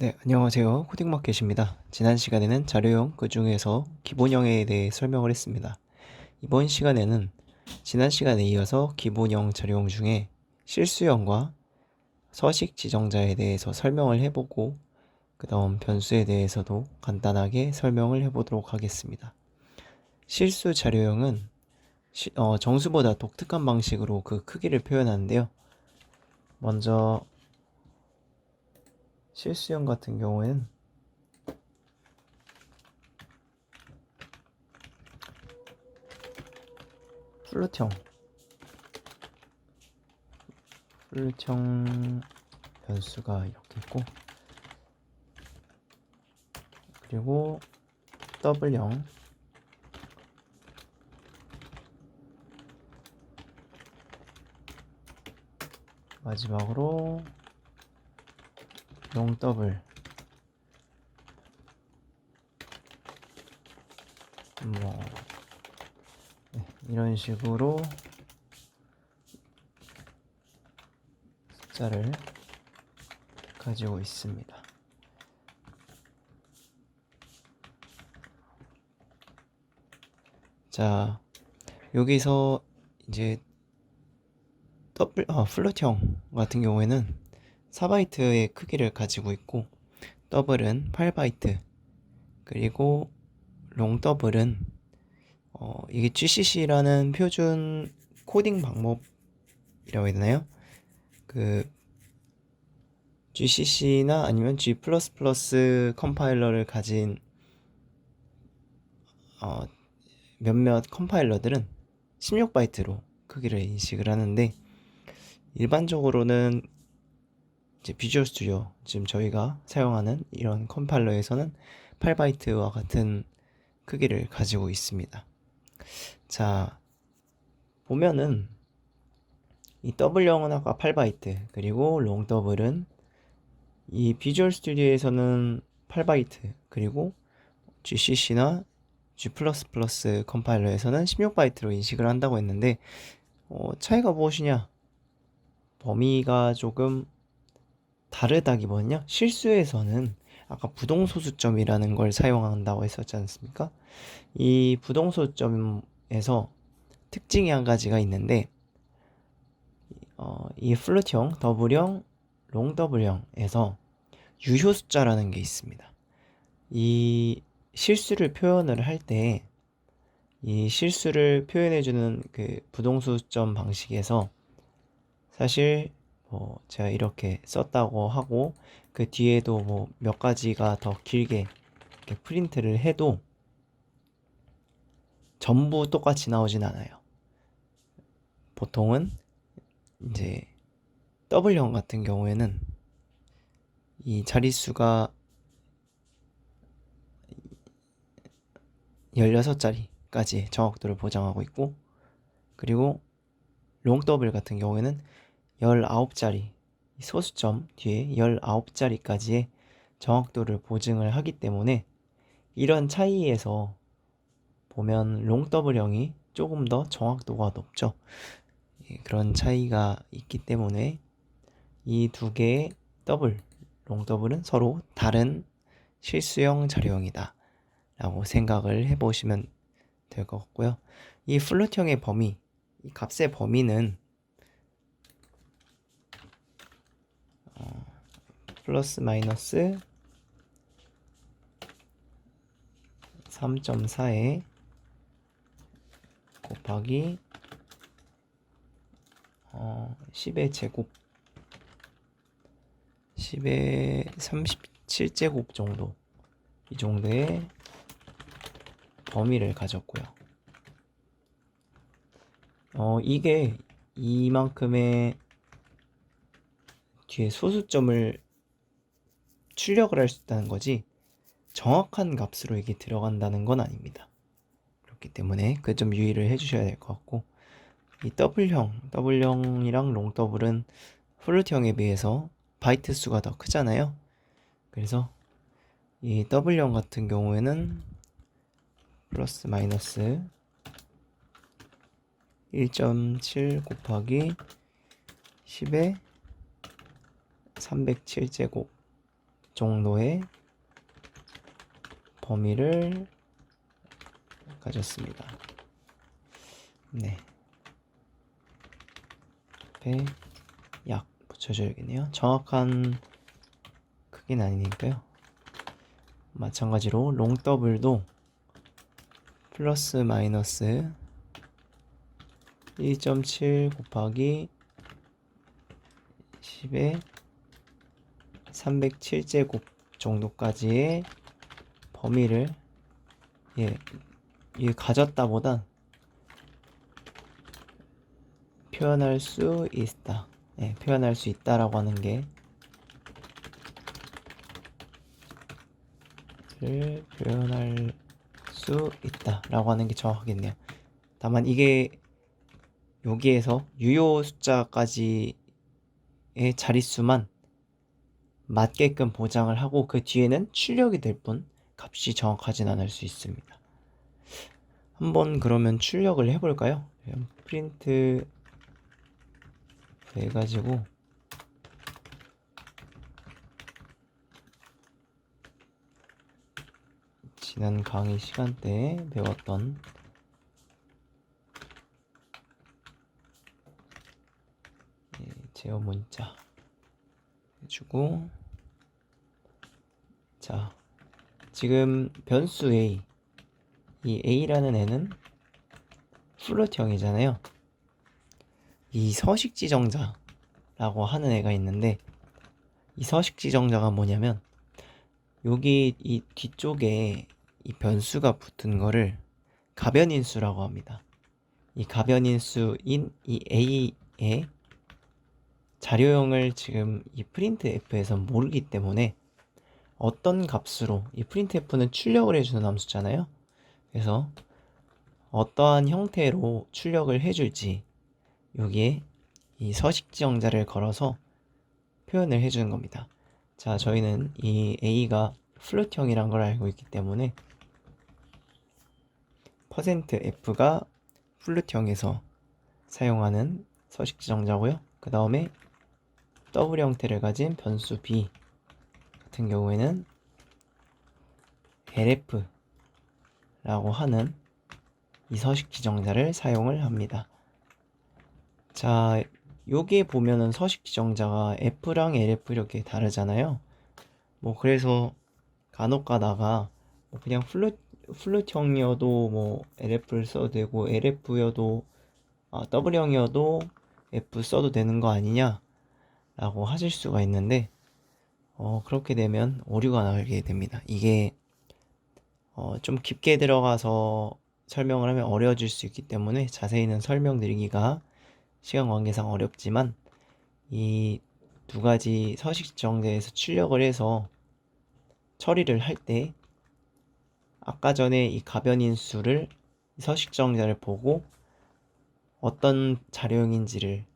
네, 안녕하세요. 코딩마켓입니다. 지난 시간에는 자료형 그 중에서 기본형에 대해 설명을 했습니다. 이번 시간에는 지난 시간에 이어서 기본형 자료형 중에 실수형과 서식 지정자에 대해서 설명을 해보고 그 다음 변수에 대해서도 간단하게 설명을 해보도록 하겠습니다. 실수 자료형은 시- 어, 정수보다 독특한 방식으로 그 크기를 표현하는데요. 먼저 실수형 같은 경우에는 플롯형 플롯형 변수가 이렇게 있고 그리고 더블형 마지막으로 롱 더블 뭐 네, 이런 식으로 숫자를 가지고 있습니다. 자, 여기서 이제 더블 아, 플롯형 같은 경우에는 4바이트의 크기를 가지고 있고 더블은 8바이트 그리고 롱 더블은 어, 이게 GCC라는 표준 코딩 방법이라고 해야 되나요? 그 GCC나 아니면 G++ 컴파일러를 가진 어, 몇몇 컴파일러들은 16바이트로 크기를 인식을 하는데 일반적으로는 이제 비주얼 스튜디오 지금 저희가 사용하는 이런 컴파일러에서는 8바이트와 같은 크기를 가지고 있습니다. 자, 보면은 이 더블형은 아까 8바이트 그리고 롱 더블은 이 비주얼 스튜디오에서는 8바이트 그리고 GCC나 G++ 컴파일러에서는 16바이트로 인식을 한다고 했는데 어, 차이가 무엇이냐? 범위가 조금 다르다기보다는요. 실수에서는 아까 부동소수점이라는 걸 사용한다고 했었지 않습니까? 이 부동소수점에서 특징이 한 가지가 있는데 어, 이 플루트형, 더블형, 롱 더블형에서 유효 숫자라는 게 있습니다. 이 실수를 표현을 할 때 이 실수를 표현해주는 그 부동소수점 방식에서 사실 뭐 제가 이렇게 썼다고 하고 그 뒤에도 뭐 몇 가지가 더 길게 프린트를 해도 전부 똑같이 나오진 않아요. 보통은 이제 더블형 같은 경우에는 이 자릿수가 16자리까지 정확도를 보장하고 있고 그리고 롱 더블 같은 경우에는 19자리 소수점 뒤에 19자리까지의 정확도를 보증을 하기 때문에 이런 차이에서 보면 롱 더블형이 조금 더 정확도가 높죠. 예, 그런 차이가 있기 때문에 이 두 개의 더블, 롱 더블은 서로 다른 실수형 자료형이다. 라고 생각을 해보시면 될 것 같고요. 이 플롯형의 범위, 이 값의 범위는 플러스 마이너스 3.4에 곱하기 어, 10의 제곱 10의 37제곱 정도 이 정도의 범위를 가졌고요. 어, 이게 이만큼의 뒤에 소수점을 출력을 할 수 있다는 거지 정확한 값으로 이게 들어간다는 건 아닙니다. 그렇기 때문에 그점 유의를 해주셔야 될 것 같고 이 더블형, 더블형이랑 롱 더블은 플루트형에 비해서 바이트 수가 더 크잖아요. 그래서 이 더블형 같은 경우에는 플러스 마이너스 1.7 곱하기 10의 307제곱 정도의 범위를 가졌습니다. 네. 앞에 약 붙여줘야겠네요. 정확한 크기는 아니니까요. 마찬가지로 롱 더블도 플러스 마이너스 1.7 곱하기 10의 307제곱 정도까지의 범위를 예, 예 가졌다보단 표현할 수 있다. 예, 표현할 수 있다라고 하는 게를 표현할 수 있다라고 하는 게 정확하겠네요. 다만 이게 여기에서 유효 숫자까지의 자릿수만 맞게끔 보장을 하고 그 뒤에는 출력이 될 뿐 값이 정확하진 않을 수 있습니다. 한번 그러면 출력을 해볼까요? 프린트 해가지고 지난 강의 시간대에 배웠던 예, 제어 문자 해주고 자 지금 변수 a 이 a라는 애는 플롯형이잖아요 이 서식 지정자라고 하는 애가 있는데 이 서식 지정자가 뭐냐면 여기 이 뒤쪽에 이 변수가 붙은 거를 가변인수라고 합니다. 이 가변인수인 이 a의 자료형을 지금 이 printf에서 모르기 때문에 어떤 값으로 이 printf는 출력을 해주는 함수잖아요. 그래서 어떠한 형태로 출력을 해줄지 여기에 이 서식 지정자를 걸어서 표현을 해주는 겁니다. 자, 저희는 이 a가 플롯형이란 걸 알고 있기 때문에 %f가 플롯형에서 사용하는 서식 지정자고요. 그 다음에 더블 형태를 가진 변수 b 같은 경우에는 lf라고 하는 이 서식 지정자를 사용을 합니다. 자, 여기에 보면은 서식 지정자가 F랑 LF 이렇게 다르잖아요. 뭐 그래서 간혹 가다가 뭐 그냥 플룻 플룻형이어도 뭐 LF를 써도 되고 LF여도 아, W형이어도 F 써도 되는 거 아니냐 라고 하실 수가 있는데 어, 그렇게 되면 오류가 나게 됩니다. 이게 어, 좀 깊게 들어가서 설명을 하면 어려워질 수 있기 때문에 자세히는 설명드리기가 시간 관계상 어렵지만 이 두 가지 서식 정제에서 출력을 해서 처리를 할 때 아까 전에 이 가변인수를 서식 정자를 보고 어떤 자료형인지를 어,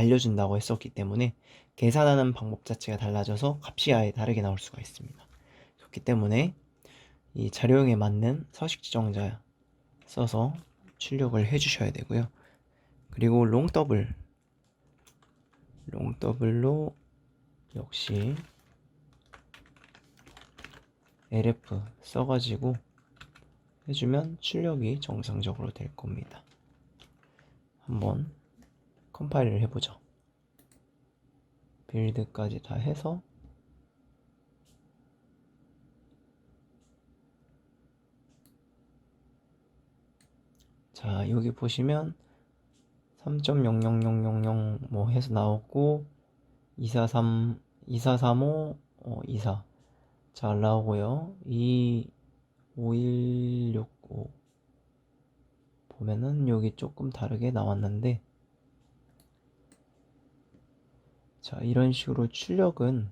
알려준다고 했었기 때문에 계산하는 방법 자체가 달라져서 값이 아예 다르게 나올 수가 있습니다. 그렇기 때문에 이 자료형에 맞는 서식 지정자 써서 출력을 해주셔야 되고요. 그리고 롱 더블 롱 더블로 역시 LF 써가지고 해주면 출력이 정상적으로 될 겁니다. 한번 컴파일을 해보죠. 빌드까지 다 해서 자 여기 보시면 3.00000 뭐 해서 나오고 243 2435 어, 24 잘 나오고요. 2 5165 보면은 여기 조금 다르게 나왔는데 자 이런 식으로 출력은